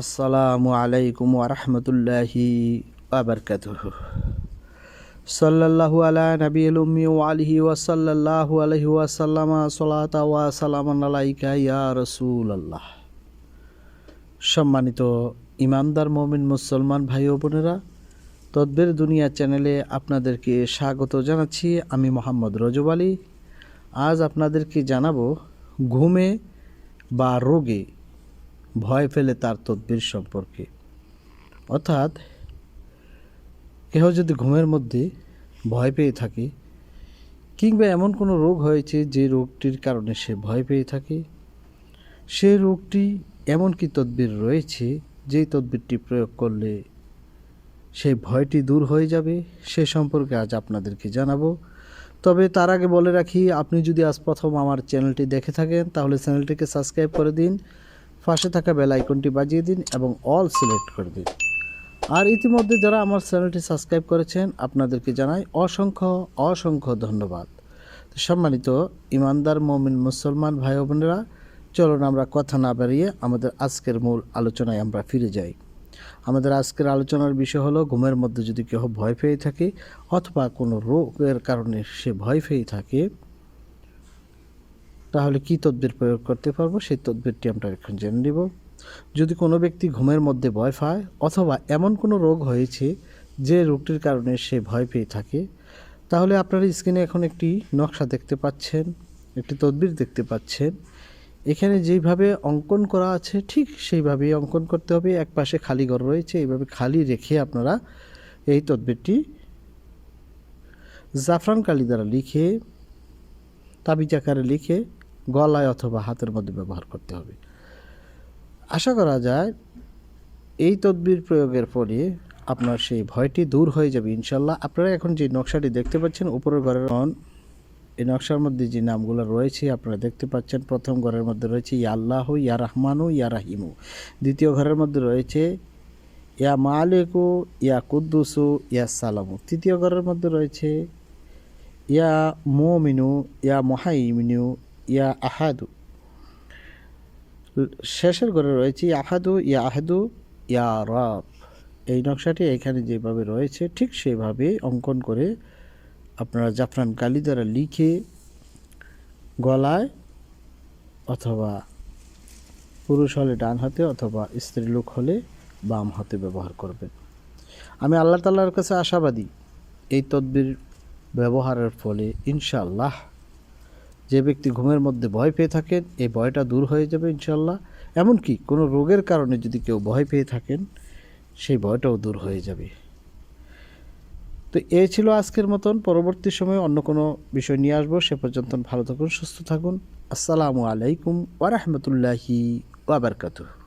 আসসালামু আলাইকুম ওরহমতুল্লাহি আবরকাতুহ সাল্লাল্লাহু আলা নবীল উম্মি আলিহি ওয়া সাল্লাল্লাহু আলাইহি ওয়া সাল্লামা সালাতা ওয়া সালামান আলাইকা ইয়া রাসূলুল্লাহ। সম্মানিত ইমানদার মমিন মুসলমান ভাই ও বোনেরা, তদ্বের দুনিয়া চ্যানেলে আপনাদেরকে স্বাগত জানাচ্ছি। আমি মোহাম্মদ রজব আলী। আজ আপনাদেরকে জানাব, ঘুমে বা রোগে ভয় ফেলে তার তদ্বির সম্পর্কে। অর্থাৎ, কেহ যদি ঘুমের মধ্যে ভয় পেয়ে থাকে, কিংবা এমন কোনো রোগ হয়েছে যে রোগটির কারণে সে ভয় পেয়ে থাকে সেই রোগটি এমন কি তদ্বির রয়েছে যেই তদ্বিরটি প্রয়োগ করলে সেই ভয়টি দূর হয়ে যাবে, সে সম্পর্কে আজ আপনাদেরকে জানাব। তবে তার আগে বলে রাখি, আপনি যদি আজ প্রথম আমার চ্যানেলটি দেখে থাকেন, তাহলে চ্যানেলটিকে সাবস্ক্রাইব করে দিন। পাশে থাকা বেল আইকনটি বাজিয়ে দিন এবং অল সিলেক্ট করে দিন। আর ইতিমধ্যে যারা আমার চ্যানেলটি সাবস্ক্রাইব করেছেন, আপনাদেরকে জানাই অসংখ্য অসংখ্য ধন্যবাদ। সম্মানিত ইমানদার, মমিন, মুসলমান ভাই বোনেরা, চলুন আমরা কথা না বাড়িয়ে আমাদের আজকের মূল আলোচনায় আমরা ফিরে যাই। আমাদের আজকের আলোচনার বিষয় হলো, ঘুমের মধ্যে যদি কেউ ভয় পেয়ে থাকে অথবা কোনো রোগের কারণে সে ভয় পেয়ে থাকে তাহলে কি তদবির প্রয়োগ করতে পারব? সেই তদবিরটি আমরা এখন জেনে নিব। যদি কোনো ব্যক্তি ঘুমের মধ্যে ভয় পায় অথবা এমন কোনো রোগ হয়েছে যে রোগটির কারণে সে ভয় পেয়ে থাকে, তাহলে আপনার স্ক্রিনে এখন একটি নকশা দেখতে পাচ্ছেন, একটি তদবির দেখতে পাচ্ছেন। এখানে যেইভাবে অঙ্কন করা আছে, ঠিক সেইভাবেই অঙ্কন করতে হবে। এক পাশে খালি ঘর রয়েছে, এইভাবে খালি রেখে আপনারা এই তদবিরটি জাফরান কালি দ্বারা লিখে, তাবিজ আকারে লিখে গলায় অথবা হাতের মধ্যে ব্যবহার করতে হবে। আশা করা যায় এই তদবির প্রয়োগের ফলে আপনার সেই ভয়টি দূর হয়ে যাবে ইনশাল্লাহ আপনারা এখন যে নকশাটি দেখতে পাচ্ছেন, উপরের ঘরের এই নকশার মধ্যে যে নামগুলো রয়েছে আপনারা দেখতে পাচ্ছেন। প্রথম ঘরের মধ্যে রয়েছে, ইয়া আল্লাহ, ইয়া রহমানু, ইয়া রাহিমু। দ্বিতীয় ঘরের মধ্যে রয়েছে, ইয়া মালিকু, ইয়া কুদ্দুসু, ইয়া সালামু। তৃতীয় ঘরের মধ্যে রয়েছে, ইয়া মোমিনু, ইয়া মহাইমিনু ইয়া আহাদু। শেষের ঘরে রয়েছে, ইয়া আহাদু ইয়া আহাদু, ইয়া রব। এই নকশাটি এখানে যেভাবে রয়েছে, ঠিক সেভাবে অঙ্কন করে আপনারা জাফরান কালি দ্বারা লিখে গলায় অথবা পুরুষ হলে ডান হাতে অথবা স্ত্রী লোক হলে বাম হাতে ব্যবহার করবেন। আমি আল্লাহ তাল্লাহর কাছে আশাবাদী, এই তদবির ব্যবহারের ফলে ইনশাল্লাহ যে ব্যক্তি ঘুমের মধ্যে ভয় পেয়ে থাকেন, এই ভয়টা দূর হয়ে যাবে ইনশাল্লাহ এমনকি কোনো রোগের কারণে যদি কেউ ভয় পেয়ে থাকেন, সেই ভয়টাও দূর হয়ে যাবে। তো এ ছিল আজকের মতন। পরবর্তী সময়ে অন্য কোনো বিষয় নিয়ে আসব। সে পর্যন্ত ভালো থাকুন, সুস্থ থাকুন। আসসালামু আলাইকুম ওয়ারহমতুল্লাহি ওয়াবারকাতুহ